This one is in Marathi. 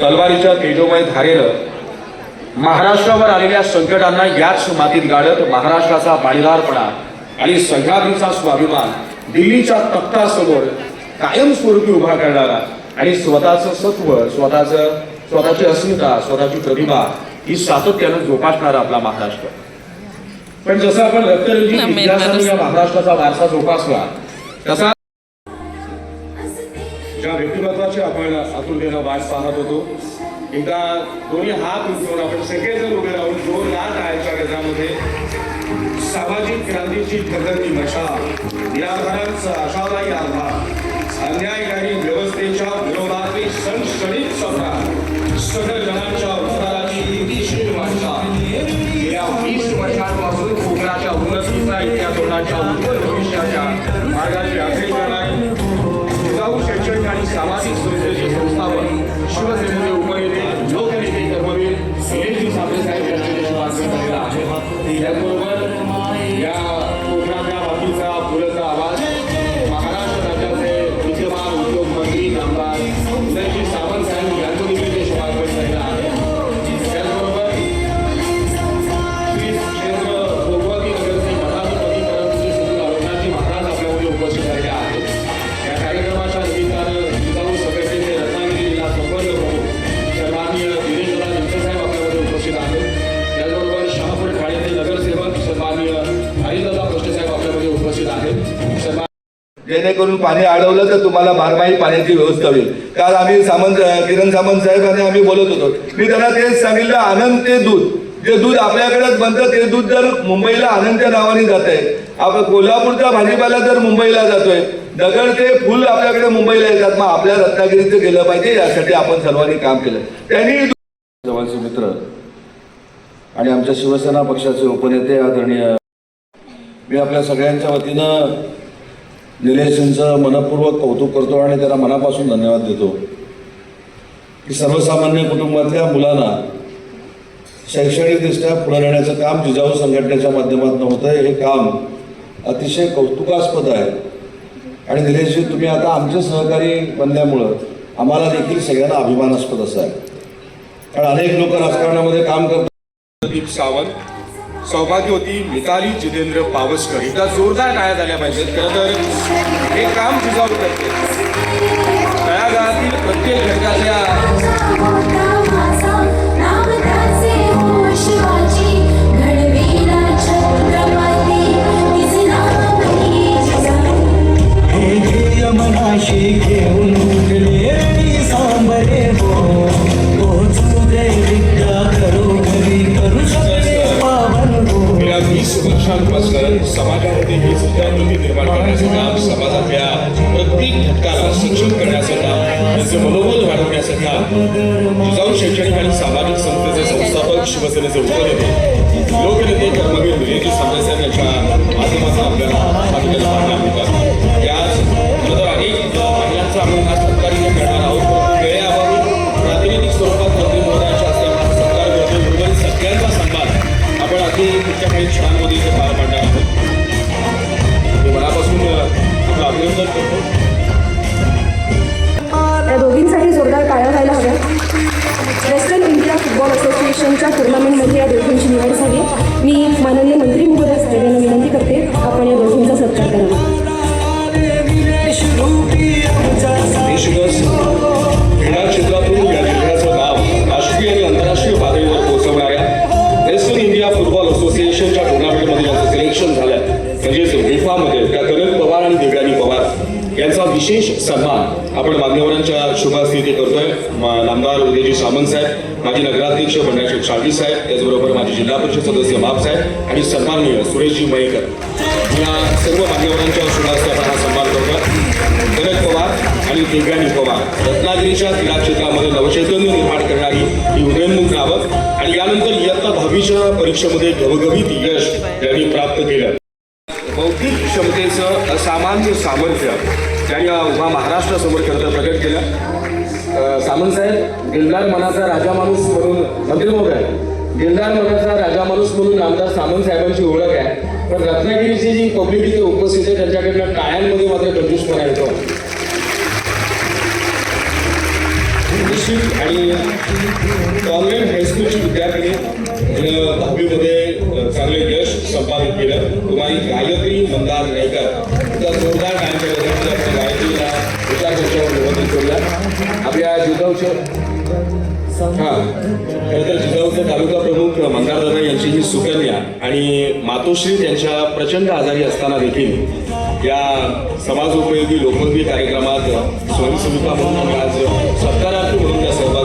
तलवारीच्या तेजोमय धारेनं महाराष्ट्रावर आलेल्या संकटांना याच मातीत गाडत महाराष्ट्राचा पाणीदारपणा आणि सह्याद्रीचा स्वाभिमान दिल्लीच्या तख्तासमोर कायमस्वरूपी उभा करणारा आणि स्वतःचं सत्व स्वतःचं स्वतःची अस्मिता स्वतःची प्रतिभा ही सातत्यानं जोपासणारा आपला महाराष्ट्र. पण जसं आपण रक्तरंजित इतिहासाने या महाराष्ट्राचा वारसा जोपासला तसा ज्या व्यक्तिमत्वाची आपण आतुरतेनं वाट पाहत होतो एकदा दोन्ही हात उचलून आपण सगळेजण उभे राहून जोरदार टाळ्याच्या गजामध्ये. सामाजिक क्रांतीची ठगरती मशाल. घरांचा आशादायी आधार अन्यायकारी व्यवस्थे आहे त्याचबरोबर या जेणेकरून पाणी अडवलं तर तुम्हाला बारमाही पाण्याची व्यवस्था होईल. काल आम्ही सामंत किरण सामंत साहेब आणि आम्ही बोलत होतो. मी त्यांना तेच सांगितलं आनंद ते दूध. जे दूध आपल्याकडेच बनतं ते दूध जर मुंबईला आनंदच्या नावाने जात आहे आपण कोल्हापूरचा भाजीपाला जर मुंबईला जातोय दगड ते फुल आपल्याकडे मुंबईला येतात. मग आपल्या रत्नागिरीचं गेलं पाहिजे यासाठी आपण सर्वांनी काम केलं. त्यांनी जवळचे मित्र आणि आमच्या शिवसेना पक्षाचे उपनेते आदरणीय मी आपल्या सगळ्यांच्या वतीनं निलेशजींचं मनपूर्वक कौतुक करतो आणि त्याला मनापासून धन्यवाद देतो. की सर्वसामान्य कुटुंबातल्या मुलांना शैक्षणिकदृष्ट्या पुढे नेण्याचं काम जिजाऊ संघटनेच्या माध्यमातून होतं. आहे हे काम अतिशय कौतुकास्पद आहे. आणि निलेशजी तुम्ही आता आमचे सहकारी बनल्यामुळं आम्हाला देखील सगळ्यांना अभिमानास्पद असं आहे. कारण अनेक लोक राजकारणामध्ये काम करतात. सावंत सौभाग्य होती मिताली जितेंद्र पावसकर. एकदा जोरदार टाळ्या झाल्या पाहिजेत. खरं तर हे काम जिजाऊ करते. वीस वर्षांपासून समाजामध्ये ही सत्यावृत्ती निर्माण करण्याचं काम समाजातल्या प्रत्येक घटकाला सक्षम करण्याचं काम त्यांचे मनोबल वाढवण्याचं काम जिजाऊ शैक्षणिक आणि सामाजिक संस्थेचे संस्थापक शिवसेनेचे उपनेते लोकनेते कर्मवीर विजयजी सामळेसाहेब यांच्या माध्यमातून आपल्याला आपल्याला पाहण्यात मिळतात. आपलं करतो त्या दोघींसाठी जोरदार टाळ्या व्हायला हव्या. वेस्टर्न इंडिया फुटबॉल असोसिएशनच्या टुर्नामेंटमध्ये या दोघींची निवड झाली. मी माननीय मंत्री महोदय साहेब यांना विनंती करते आपण या दोघींचा सत्कार करावा. क्रीडा क्षेत्रातून या जिल्ह्याचं नाव राष्ट्रीय आणि आंतरराष्ट्रीय पातळीवर पोहोचवणाऱ्या वेस्टर्न इंडिया फुटबॉल असोसिएशनच्या टुर्नामेंटमध्ये ज्यांचं सिलेक्शन झालं. म्हणजेच विफामध्ये त्या करण पवार आणि देवयानी यांचा विशेष सन्मान आपण मान्यवरांच्या शुभास्थिती इथे करतोय नामदार उदयजी सामंत साहेब माजी नगराध्यक्ष बंडाशेख शाळवी साहेब त्याचबरोबर माजी जिल्हा परिषद सदस्य बाप साहेब आणि सन्माननीय सुरेशजी मयेकर. या सर्व मान्यवरांच्या शुभास्थे आपण हा सन्मान करतोय. कनक पवार आणि दिव्यानी पवार. रत्नागिरीच्या क्रीडा क्षेत्रामध्ये नवचैतन्य निर्माण करणारी ही उदयनमुख नावं आणि यानंतर इयत्ता दहावीच्या परीक्षेमध्ये घवघवीत यश त्यांनी प्राप्त केलं. त्यांचं असामान्य सामर्थ्य त्यांनी उभा महाराष्ट्रासमोर खरं तर प्रकट केलं. सामंतसाहेब सामंत साहेब मनाचा राजा माणूस म्हणून मंत्री महोदय गिरणार मनाचा राजा माणूस म्हणून आमदार सामंत साहेबांची ओळख आहे. पण रत्नागिरीची जी पब्लिक इथे उपस्थित आहे त्यांच्याकडनं टाळ्यांमध्ये मात्र कंजूसपणा येतो. आणि कॉन्व्हेंट हायस्कूलची विद्यार्थी संपादित केलं. कुमारी गायत्री मंदार नाईकर तिचा जोरदार गायनच्या गजरामध्ये गायत्रीला एका गोष्टीवर निमंत्रित करूया आपल्या जिजाऊच्या हा खरं तर जिजाऊचे तालुका प्रमुख मंदारदादा यांची ही सुकन्या आणि मातोश्री त्यांच्या प्रचंड आजारी असताना देखील या समाज उपयोगी लोकोपयोगी कार्यक्रमात स्वयंसेविका म्हणून आज सत्कारार्थी म्हणून त्या सहभाग